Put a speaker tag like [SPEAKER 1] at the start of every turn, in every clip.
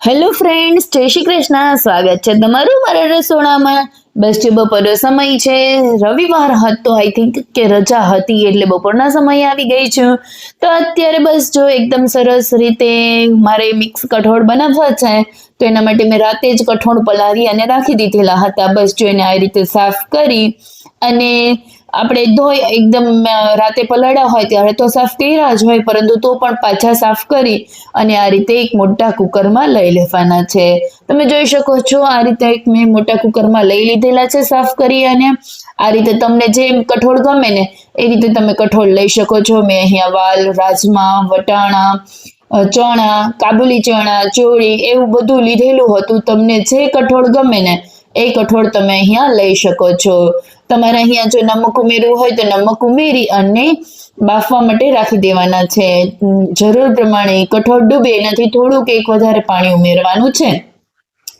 [SPEAKER 1] Hello friends જય શ્રી કૃષ્ણ. સ્વાગત છે તમારું મારા રસોડામાં. બસ જે બપોરનો સમય છે. રવિવાર હતો આઈ થિંક કે રજા હતી એટલે બપોરના સમયે આવી ગઈ છું. તો અત્યારે બસ જો એકદમ સરસ રીતે મારે મિક્સ કઠોળ બનાવવા છે, તો એના માટે મેં રાતે જ કઠોળ પલાળી અને રાખી દીધેલા હતા. બસ જો એને આ રીતે સાફ કરી અને આપણે ધોઈ એકદમ રાતે પલાળ્યા હોય ત્યારે તો સાફ કર્યા જ હોય, પરંતુ તો પણ પાછા સાફ કરી અને આ રીતે એક મોટા કુકરમાં લઈ લેવાના છે. તમે જોઈ શકો છો, આ રીતે એક મેં મોટા કુકરમાં લઈ લીધેલા છે, સાફ કરી અને આ રીતે તમને જે કઠોળ ગમે ને, એ રીતે તમે કઠોળ લઈ શકો છો. મેં અહીંયા વાલ, રાજમા, વટાણા ચણા, કાબુલી ચણા, ચોળી એવું બધું લીધેલું હતું. તમને જે કઠોળ ગમે ને એ કઠોળ તમે અહીંયા લઈ શકો છો. તમારે અહીંયા જો નમક ઉમેરવું હોય તો નમક ઉમેરી અને બાફવા માટે રાખી દેવાના છે. જરૂર પ્રમાણે કઠોળ ડૂબે એનાથી થોડુંક એક વધારે પાણી ઉમેરવાનું છે.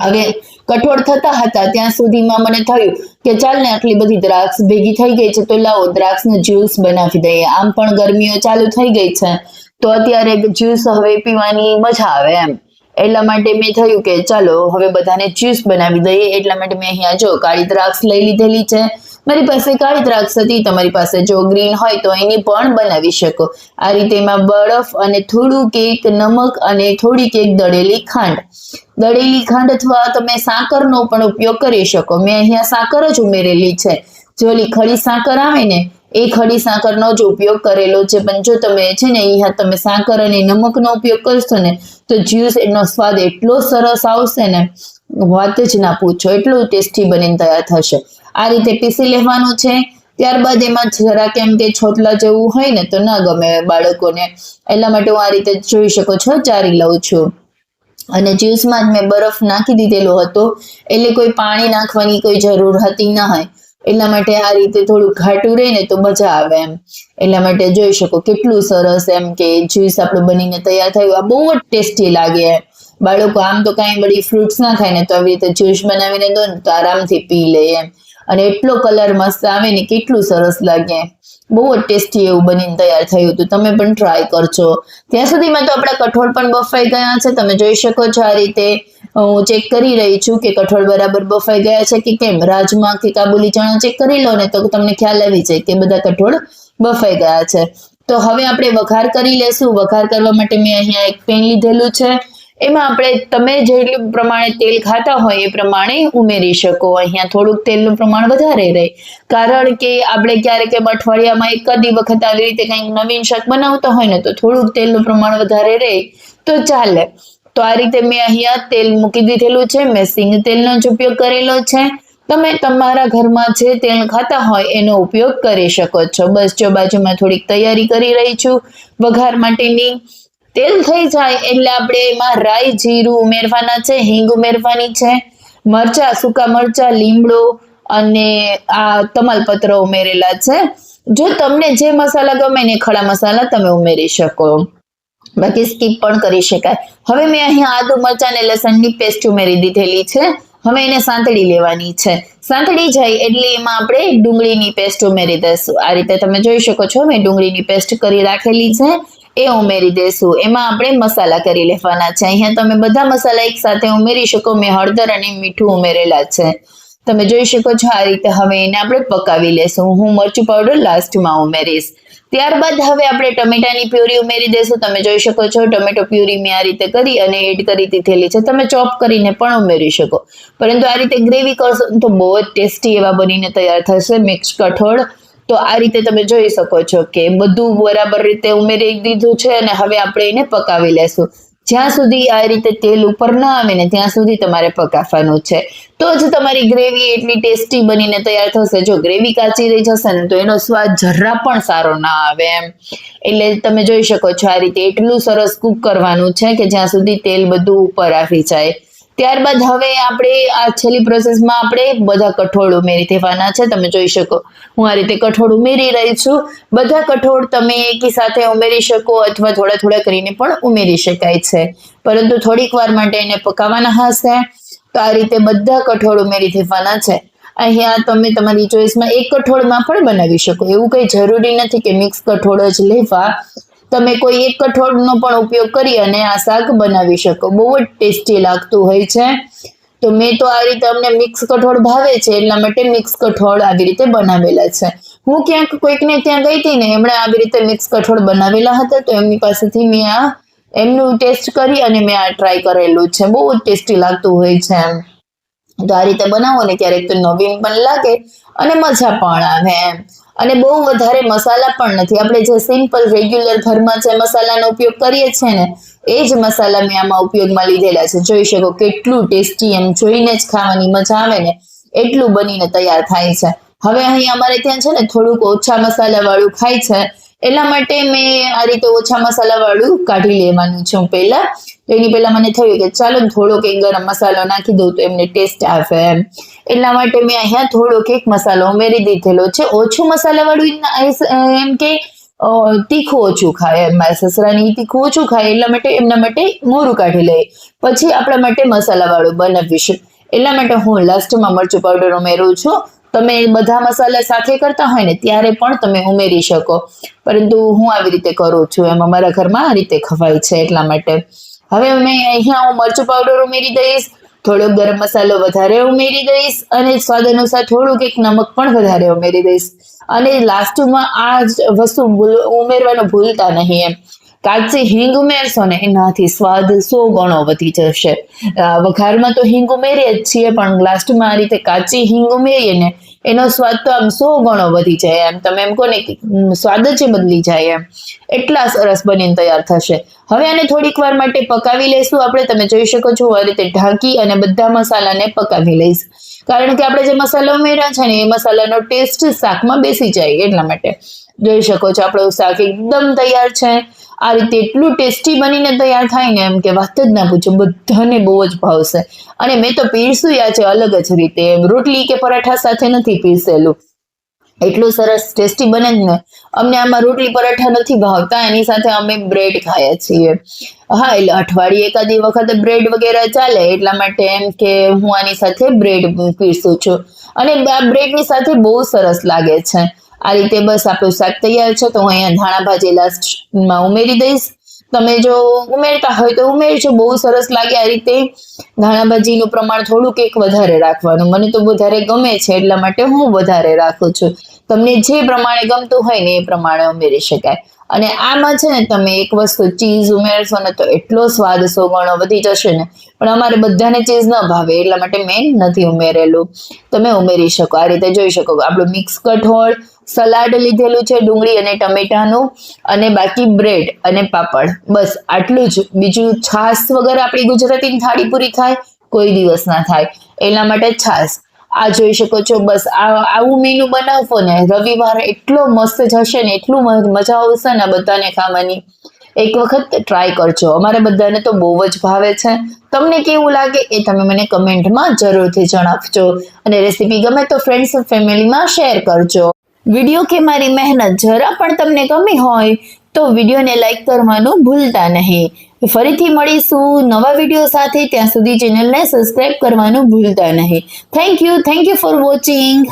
[SPEAKER 1] હવે કઠોળ થતા હતા ત્યાં સુધીમાં મને થયું કે ચાલ ને આટલી બધી દ્રાક્ષ ભેગી થઈ ગઈ છે તો લાવો દ્રાક્ષનો જ્યુસ બનાવી દઈએ. આમ પણ ગરમીઓ ચાલુ થઈ ગઈ છે. તો અત્યારે જ્યુસ હવે પીવાની મજા આવે એમ. એટલા માટે મેં થયું કે ચાલો, હવે બધાને જ્યુસ બનાવી દઈએ. એટલા માટે મેં અહીંયા જો કાળી દ્રાક્ષ લઈ લીધેલી છે. મારી પાસે કાળી દ્રાક્ષ હતી, તમારી પાસે જો ગ્રીન હોય તો એની પણ બનાવી શકો. આ રીતે એમાં બરફ અને થોડું કેક, નમક અને થોડી કેક દળેલી ખાંડ. દળેલી ખાંડ અથવા તમે સાકરનો પણ ઉપયોગ કરી શકો. મેં અહીંયા સાકર જ ઉમેરેલી છે. જોલી ખડી સાકર આવે ને, એ ખડી સાકરનો જ ઉપયોગ કરેલો છે. પણ જો તમે છે ને, અહીંયા તમે સાકર અને નમકનો ઉપયોગ કરશો ને તો જ્યુસ એનો સ્વાદ એટલો સરસ આવશે ને, વાત જ ના પૂછો, એટલું ટેસ્ટી બનીને તૈયાર થશે. આ રીતે પીસી લેવાનું છે. ત્યારબાદ એમાં જરા કેમ કે છોટલા જેવું હોય ને, તો ના ગમે બાળકોને. એટલા માટે હું આ રીતે જોઈ શકો છો, ચારી લઉં છું. અને જ્યુસમાં જ મેં બરફ નાખી દીધેલો હતો. એટલે કોઈ પાણી નાખવાની કોઈ જરૂર હતી ના હોય. એટલા માટે આ રીતે થોડું ઘાટું રહે ને તો મજા આવે એમ. એટલા માટે જોઈ શકો કેટલું સરસ એમ કે જ્યુસ આપણું બનીને તૈયાર થયું. આ બહુ જ ટેસ્ટી લાગે. બાળકો, આમ તો કાંઈ બધી ફ્રૂટ્સ ના ખાય ને તો આવી રીતે જ્યુસ બનાવીને દો ને તો આરામથી પી લે એમ. અને એટલો કલર મસ્ત આવે ને કેટલું સરસ લાગે બહુ જ ટેસ્ટી એવું બનીને તૈયાર થયું હતું. તમે પણ ટ્રાય કરજો. ત્યાં સુધીમાં તો આપણા કઠોળ પણ બફાઈ ગયા છે. તમે જોઈ શકો છો આ રીતે હું ચેક કરી રહી છું કે કઠોળ બરાબર બફાઈ ગયા છે કે કેમ? રાજમા કે કાબુલી ચણા ચેક કરી લો ને તો તમને ખ્યાલ આવી જાય કે બધા કઠોળ બફાઈ ગયા છે. તો હવે આપણે વઘાર કરી લેશું. વઘાર કરવા માટે મેં અહીંયા એક પેન લીધેલું છે. એમાં આપણે તમે જેટલું પ્રમાણે તેલ ખાતા હોય એ પ્રમાણે ઉમેરી શકો. અહીંયા થોડુંક તેલનું પ્રમાણ વધારે રહે. કારણ કે આપણે ક્યારેક એમ અઠવાડિયામાં એકાદી વખત આવી રીતે કંઈક નવીન શાક બનાવતા હોય ને તો થોડુંક તેલનું પ્રમાણ વધારે રહે. તો ચાલે. તો આ રીતે મેં અહીંયા તેલ મૂકી દીધેલું છે. મેં સિંગ તેલનો જ ઉપયોગ કરેલો છે. તમે તમારા ઘરમાં જે તેલ ખાતા હોય એનો ઉપયોગ કરી શકો છો. બસ જો બાજુમાં થોડીક તૈયારી કરી રહી છું. વઘાર માટેની તેલ થઈ જાય એટલે આપણે એમાં રાઈ, જીરું ઉમેરવાના છે, હિંગ ઉમેરવાની છે, મરચા, સૂકા મરચા, લીમડો અને આ તમાલપત્ર ઉમેરેલા છે. જો તમને જે મસાલા ગમે ને ખડા મસાલા તમે ઉમેરી શકો. બાકી સ્કીપ પણ કરી શકાય. હવે મેં અહીંયા આદુ મરચાં અને લસણની પેસ્ટ ઉમેરી દીધેલી છે. હવે એને સાંતળી લેવાની છે. સાંતળી જાય એટલે એમાં આપણે ડુંગળીની પેસ્ટ ઉમેરી દઈશું. આ રીતે તમે જોઈ શકો છો, મેં ડુંગળીની પેસ્ટ કરી રાખેલી છે. એ ઉમેરી દેશું એમાં આપણે મસાલા કરી લેવાના છે. અહીંયા તમે બધા મસાલા એક સાથે ઉમેરી શકો. મેં હળદર અને મીઠું ઉમેરેલા છે. તમે જોઈ શકો છો આ રીતે હવે એને આપણે પકાવી લેશું. હું મરચું પાવડર લાસ્ટમાં ઉમેરીશ. ત્યારબાદ હવે આપણે ટમેટાની પ્યુરી ઉમેરી દેશું. તમે જોઈ શકો છો ટમેટો પ્યુરી મેં આ રીતે કરી અને એડ કરી દીધેલી છે. તમે ચોપ કરીને પણ ઉમેરી શકો. પરંતુ આ રીતે ગ્રેવી કરશો તો બહુ જ ટેસ્ટી એવા બનીને તૈયાર થશે મિક્સ કઠોળ. તો આ રીતે તમે જોઈ શકો છો કે બધું બરાબર રીતે ઉમેરી દીધું છે અને હવે આપણે એને પકાવી લેશું. જ્યાં સુધી આ રીતે તેલ ઉપર ન આવે ને ત્યાં સુધી તમારે પકાવવાનું છે. તો જ તમારી ગ્રેવી એટલી ટેસ્ટી બનીને તૈયાર થશે. જો ગ્રેવી કાચી રહી જશે ને તો એનો સ્વાદ જરા પણ સારો ના આવે એમ. એટલે તમે જોઈ શકો છો આ રીતે એટલું સરસ કૂક કરવાનું છે કે જ્યાં સુધી તેલ બધું ઉપર આવી જાય. ત્યારબાદ હવે આપણે આ છેલ્લી પ્રોસેસમાં આપણે બધા કઠોળ ઉમેરી દેવાના છે, તમે જોઈ શકો. હું આ રીતે કઠોળ ઉમેરી રહી છું. બધા કઠોળ તમે એકી સાથે ઉમેરી શકો અથવા થોડા થોડા કરીને પણ ઉમેરી શકાય છે. પરંતુ થોડીક વાર માટે એને પકાવવાના હશે. તો આ રીતે બધા કઠોળ ઉમેરી દેવાના છે. અહીંયા તમે તમારી ચોઈસમાં એક કઠોળમાં પણ બનાવી શકો. એવું કંઈ જરૂરી નથી કે મિક્સ કઠોળ જ લેવા. તમે કોઈ એક કઠોળનો પણ ઉપયોગ કરી અને આ શાક બનાવી શકો. બહુ જ ટેસ્ટી લાગતું હોય છે. તો મેં તો આ રીતે અમને મિક્સ કઠોળ ભાવે છે, એટલા માટે મિક્સ કઠોળ આવી રીતે બનાવેલા છે. હું ક્યાંક કોઈકને ત્યાં ગઈ હતી ને, એમણે આવી રીતે મિક્સ કઠોળ બનાવેલા હતા, તો એમની પાસેથી મેં આ એમનું ટેસ્ટ કરી અને મેં આ ટ્રાય કરેલું છે. બહુ જ ટેસ્ટી લાગતું હોય છે એમ. તો આ રીતે બનાવો ને, ક્યારેક તો નવીન પણ લાગે અને મજા પણ આવે એમ. અને બહુ વધારે મસાલા પણ નથી. આપણે જે સિમ્પલ રેગ્યુલર ઘરમાં જે મસાલાનો ઉપયોગ કરીએ છીએ ને, એ જ મસાલા મેં આમાં ઉપયોગમાં લીધેલા છે. જોઈ શકો કેટલું ટેસ્ટી એમ જોઈને જ ખાવાની મજા આવે ને, એટલું બનીને તૈયાર થાય છે. હવે અહીં અમારે ત્યાં છે ને થોડુંક ઓછા મસાલા વાળું ખાય છે. એટલા માટે મેં આ રીતે ઓછા મસાલા વાળું કાઢી લેવાનું છું પહેલા. એની પહેલા મને થયું કે ચાલો થોડોક એક ગરમ મસાલો નાખી દઉં તો એમને ટેસ્ટ આવે એમ. એટલા માટે મેં અહીંયા થોડોક એક મસાલો ઉમેરી દીધેલો છે. ઓછું મસાલાવાળું એમ કે તીખું ઓછું ખાય એમ. મારા સસરાની તીખું ઓછું ખાય એટલા માટે એમના માટે મોરું કાઢી લઈએ પછી આપણા માટે મસાલાવાળું બનાવીશું. એટલા માટે હું લાસ્ટમાં મરચું પાવડર ઉમેરું છું. તમે બધા મસાલા સાથે કરતા હોય ને ત્યારે પણ તમે ઉમેરી શકો. પરંતુ હું આવી રીતે કરું છું એમ. અમારા ઘરમાં આ રીતે ખવાય છે એટલા માટે. હવે મેં અહીંયા હું મરચું પાવડર ઉમેરી દઈશ, થોડોક ગરમ મસાલો વધારે ઉમેરી દઈશ અને સ્વાદ અનુસાર થોડુંક એક નમક પણ વધારે ઉમેરી દઈશ. અને લાસ્ટમાં આ જ વસ્તુ ઉમેરવાનું ભૂલતા નહીં એમ. કાચી હિંગ ઉમેરશો ને એનાથી સ્વાદ સો ગણો વધી જશે. વઘારમાં તો હિંગ ઉમેરીએ જ છીએ, પણ લાસ્ટમાં આ રીતે કાચી હિંગ ઉમેરીએ ને એનો સ્વાદ તો આમ સો ગણો વધી જાય. એમ તમે એમ કહો ને સ્વાદ જ બદલી જાય એમ. એટલા સરસ બનીને તૈયાર થશે. હવે આને થોડીક વાર માટે પકાવી લઈશું આપણે. તમે જોઈ શકો છો, આ રીતે ઢાંકી અને બધા મસાલાને પકાવી લઈશ. કારણ કે આપણે જે મસાલા ઉમેર્યા છે ને, એ મસાલાનો ટેસ્ટ શાકમાં બેસી જાય એટલા માટે. જોઈ શકો છો, આપણું શાક એકદમ તૈયાર છે. આ રીતે એટલું ટેસ્ટી બનીને તૈયાર થાય ને એમ કે વાત જ ના પૂછો, બધાને બહુ જ ભાવશે અને મેં તો પીરસું યા છે અલગ જ રીતે. રોટલી કે પરાઠા સાથે નથી પીરસેલું. એટલું સરસ ટેસ્ટી બને જ ને. અમને આમાં રોટલી પરાઠા નથી ભાવતા, એની સાથે અમે બ્રેડ ખાઈએ છીએ. હા, એટલે અઠવાડિયે એકાદી વખતે બ્રેડ વગેરે ચાલે, એટલા માટે એમ કે હું આની સાથે બ્રેડ પીરસું છું. અને આ બ્રેડની સાથે બહુ સરસ લાગે છે. આ રીતે બસ આપણું શાક તૈયાર છે. તો હું અહીંયા ધાણા ભાજી લાસ્ટમાં ઉમેરી દઈશ. તમે જો ઉમેરતા હોય તો ઉમેરજો. બહુ સરસ લાગે આ રીતે. ધાણા ભાજીનું પ્રમાણ થોડુંક એક વધારે રાખવાનું. મને તો વધારે ગમે છે, એટલા માટે હું વધારે રાખું છું. તમને જે પ્રમાણે ગમતું હોય ને એ પ્રમાણે ઉમેરી શકાય. અને આમાં છે ને, તમે એક વસ્તુ ચીઝ ઉમેરશો ને તો એટલો સ્વાદ સોગણો વધી જશે ને પણ અમારે બધાને ચીઝ ન ભાવે, એટલા માટે મેં નથી ઉમેરેલું. તમે ઉમેરી શકો, આ રીતે જોઈ શકો. આપણું મિક્સ કઠોળ, સલાડ લીધેલું છે, ડુંગળી અને ટમેટાનું, અને બાકી બ્રેડ અને પાપડ. બસ, આટલું જ. બીજું છાશ વગર આપણી ગુજરાતી થાળી પૂરી થાય, કોઈ દિવસ ના થાય. એટલા માટે છાશ. આ જોઈ શકો છો, બસ આવું મેનુ બનાવશો ને, રવિવાર એટલો મસ્ત જશે ને, એટલું મજા આવશે ને બધાને ખાવાની. એક વખત ટ્રાય કરજો. અમારે બધાને તો બહુ જ ભાવે છે. તમને કેવું લાગે એ તમે મને કમેન્ટમાં જરૂરથી જણાવજો. અને રેસીપી ગમે તો ફ્રેન્ડ્સ ફેમિલીમાં શેર કરજો. વીડિયો કે મારી મહેનત જરા પણ તમને ગમી હોય, તો વિડીયોને લાઇક કરવાનું ભૂલતા નહીં. ફરીથી મળીશું નવા વીડિયો સાથે. ત્યાં સુધી ચેનલને સબસ્ક્રાઇબ કરવાનું ભૂલતા નહીં. Thank you thank you for watching